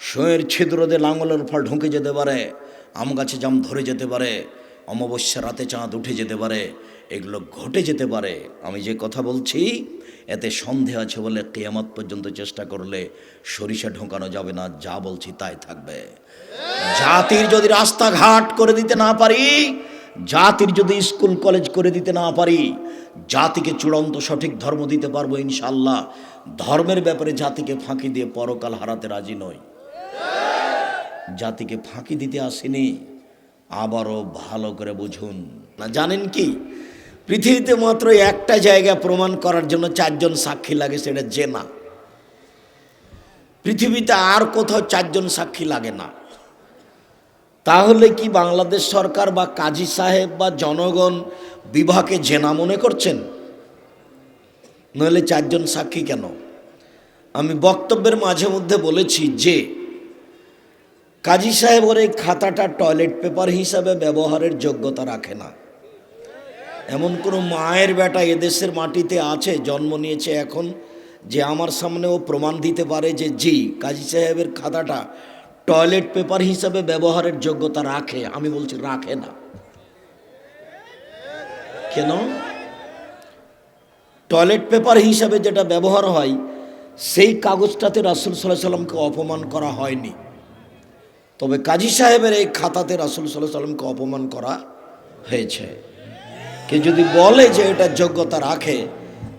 শোয়ের ছিদ্র দিয়ে লাঙলের ফল ঢুকে যেতে পারে, আম গাছে জাম ধরে যেতে পারে অমাবস্যা রাতে চাঁদ উঠে যেতে পারে, এগুলো ঘটে যেতে পারে। আমি যে কথা বলছি, এতে সন্দেহ আছে বলে কেয়ামত পর্যন্ত চেষ্টা করলে সরিষা ঢোকানো যাবে না, যা বলছি তাই থাকবে। জাতির যদি রাস্তাঘাট করে দিতে না পারি, জাতির যদি স্কুল, কলেজ করে দিতে না পারি, জাতিকে চূড়ান্ত সঠিক ধর্ম দিতে পারব ইনশাল্লাহ ধর্মের ব্যাপারে জাতিকে ফাঁকি দিয়ে পরকাল হারাতে রাজি নই। জাতিকে ফাঁকি দিতে আসেনি। আবারও ভালো করে বুঝুন। না, জানেন কি? পৃথিবীতে মাত্র একটা জায়গা প্রমাণ করার জন্য চারজন সাক্ষী লাগে, সেটা জেনা। পৃথিবীতে আর কোথাও চারজন সাক্ষী লাগে না। তাহলে কি বাংলাদেশ সরকার বা কাজী সাহেব বা জনগণ বিভাগে জেনা মনে করছেন? নইলে চারজন সাক্ষী কেন? আমি বক্তব্যের মাঝে মধ্যে বলেছি যে কাজী সাহেব ওর এই খাতাটা টয়লেট পেপার হিসাবে ব্যবহারের যোগ্যতা রাখে না। এমন কোনো মায়ের বেটা এদেশের মাটিতে আছে, জন্ম নিয়েছে এখন, যে আমার সামনে ও প্রমাণ দিতে পারে যে, জি, কাজী সাহেবের খাতাটা টয়লেট পেপার হিসাবে ব্যবহারের যোগ্যতা রাখে, আমি বলছি রাখে না। কেন? টয়লেট পেপার হিসাবে যেটা ব্যবহার হয়, সেই কাগজটাতে রাসুল সাল্লাহ সাল্লামকে অপমান করা হয়নি। তবে কাজী সাহেবের এই খাতাতে রাসুল সাল্লাহ সাল্লামকে অপমান করা হয়েছে। কে যদি বলে যে এটা যোগ্যতা রাখে,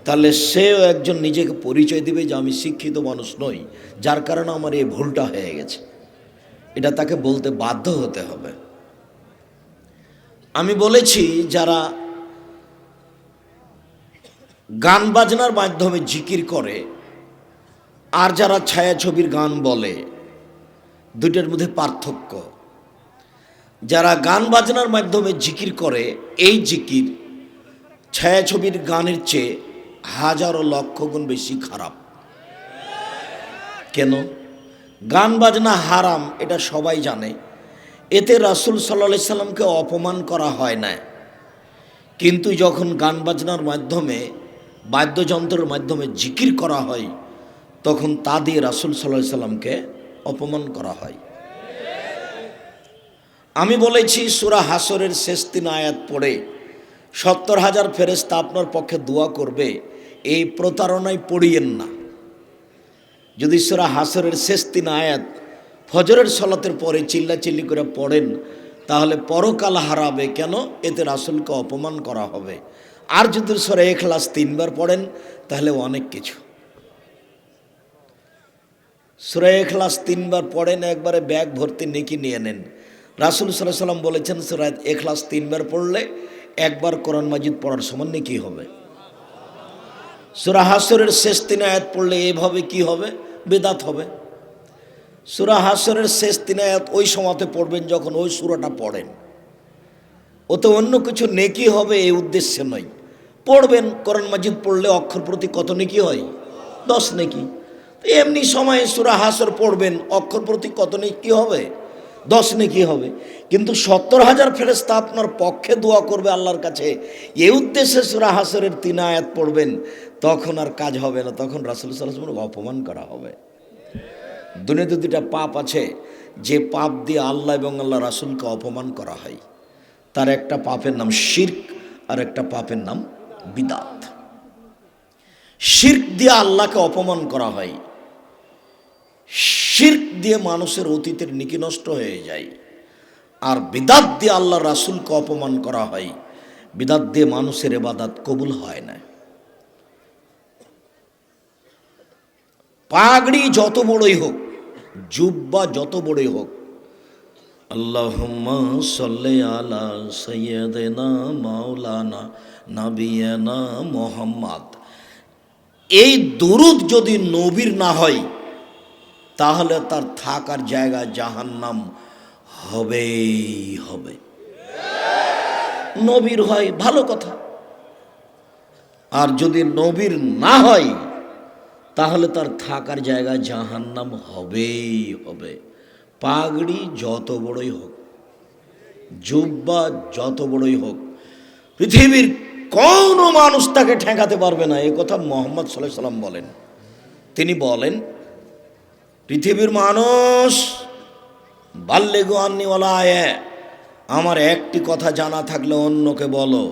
তাহলে সেও একজন নিজেকে পরিচয় দিবে যে আমি শিক্ষিত মানুষ নই, যার কারণে আমার এই ভুলটা হয়ে গেছে। এটা তাকে বলতে বাধ্য হতে হবে। আমি বলেছি, যারা গান বাজনার মাধ্যমে জিকির করে, আর যারা ছায়াছবির গান বলে দুইটার মধ্যে পার্থক্য। যারা গান বাজনার মাধ্যমে জিকির করে, এই জিকির ছায়াছবির গানের চেয়ে হাজারো লক্ষ গুণ বেশি খারাপ। কেন? গান বাজনা হারাম, এটা সবাই জানে। এতে রাসুল সাল্লা সাল্লামকে অপমান করা হয় না। কিন্তু যখন গান বাজনার মাধ্যমে, বাদ্যযন্ত্রের মাধ্যমে জিকির করা হয়, তখন তা দিয়ে রাসুল সাল্লাহ সাল্লামকে অপমান করা হয়। আমি বলেছি, সুরা হাসরের শেষ তিন আয়াত পড়ে সত্তর হাজার ফেরেস্তা আপনার পক্ষে দোয়া করবে, এই প্রতারণায় পড়িয়েন না। যদি সুরা হাসরের শেষ তিন আয়াত ফজরের সলাতের পরে চিল্লাচিল্লি করে পড়েন, তাহলে পরকাল হারাবে কেন? এতে রাসুলকে অপমান করা হবে। আর যদি সরে এখলাস তিনবার পড়েন, তাহলে অনেক কিছু। সুরে এখলাস তিনবার পড়েন, একবারে ব্যাগ ভর্তি নেকি নিয়ে নেন। রাসুল সাল্লাহ সাল্লাম বলেছেন সুরায় এখলাস তিনবার পড়লে একবার কোরআন মাজিদ পড়ার সমান নেকি হবে। সুরা হাসরের শেষ তিন আয়াত পড়লে এভাবে কি হবে? বেদাত হবে। সুরা হাসরের শেষ তিন আয়াত ওই সময়তে পড়বেন যখন ওই সুরাটা পড়েন। ওতে অন্য কিছু নেকি হবে এই উদ্দেশ্যে নয়। পড়বেন, কোরআন মাজিদ পড়লে অক্ষর প্রতি কত নেকি হয়? দশ নেকি। এমনি সময়ে সুরা হাসর পড়বেন, অক্ষর প্রতি কত নেকি হবে? দশ নেকি হবে? কিন্তু সত্তর হাজার ফেরেস্তা আপনার পক্ষে দোয়া করবে আল্লাহর কাছে। এই উদ্দেশ্যে সুরা হাসরের তিন আয়াত পড়বেন, তখন আর কাজ হবে না, তখন রাসুল সাল্লাহ অপমান করা হবে। দুনিয়াতে দুটা পাপ আছে, যে পাপ দিয়ে আল্লাহ এবং আল্লাহ রাসুলকে অপমান করা হয়। তার একটা পাপের নাম শির্ক, আর একটা পাপের নাম বিদাত। শির্ক দিয়ে আল্লাহকে অপমান করা হয়। শির্ক দিয়ে মানুষের অতীতের নিকি নষ্ট হয়ে যায়। আর বিদাত দিয়ে আল্লাহ রাসুলকে অপমান করা হয়। বিদাত দিয়ে মানুষের এবাদাত কবুল হয় না। পাগড়ি যত বড়ই হোক, জুব্বা যত বড়ই হোক, আল্লাহুম্মা আলা সাইয়্যিদিনা মাওলানা নাবিয়ানা মোহাম্মদ। এই দুরুদ যদি নবীর না হয় তাহলে তার থাকার জায়গা জাহান্নাম হবেই হবে। নবীর হয় ভালো কথা। আর যদি নবীর না হয়, তাহলে তার থাকার জায়গা জাহান্নাম হবেই হবে। পাগড়ি যত বড়ই হোক, জুব্বা যত বড়ই হোক, পৃথিবীর কোনো মানুষ তাকে ঠেকাতে পারবে না। এই কথা মোহাম্মদ সাল্লাহ সাল্লাম বলেন। তিনি বলেন পৃথিবীর মানুষ বাল্যে গোয়ান্নিওয়ালায় আমার একটি কথা জানা থাকলে অন্যকে বলো।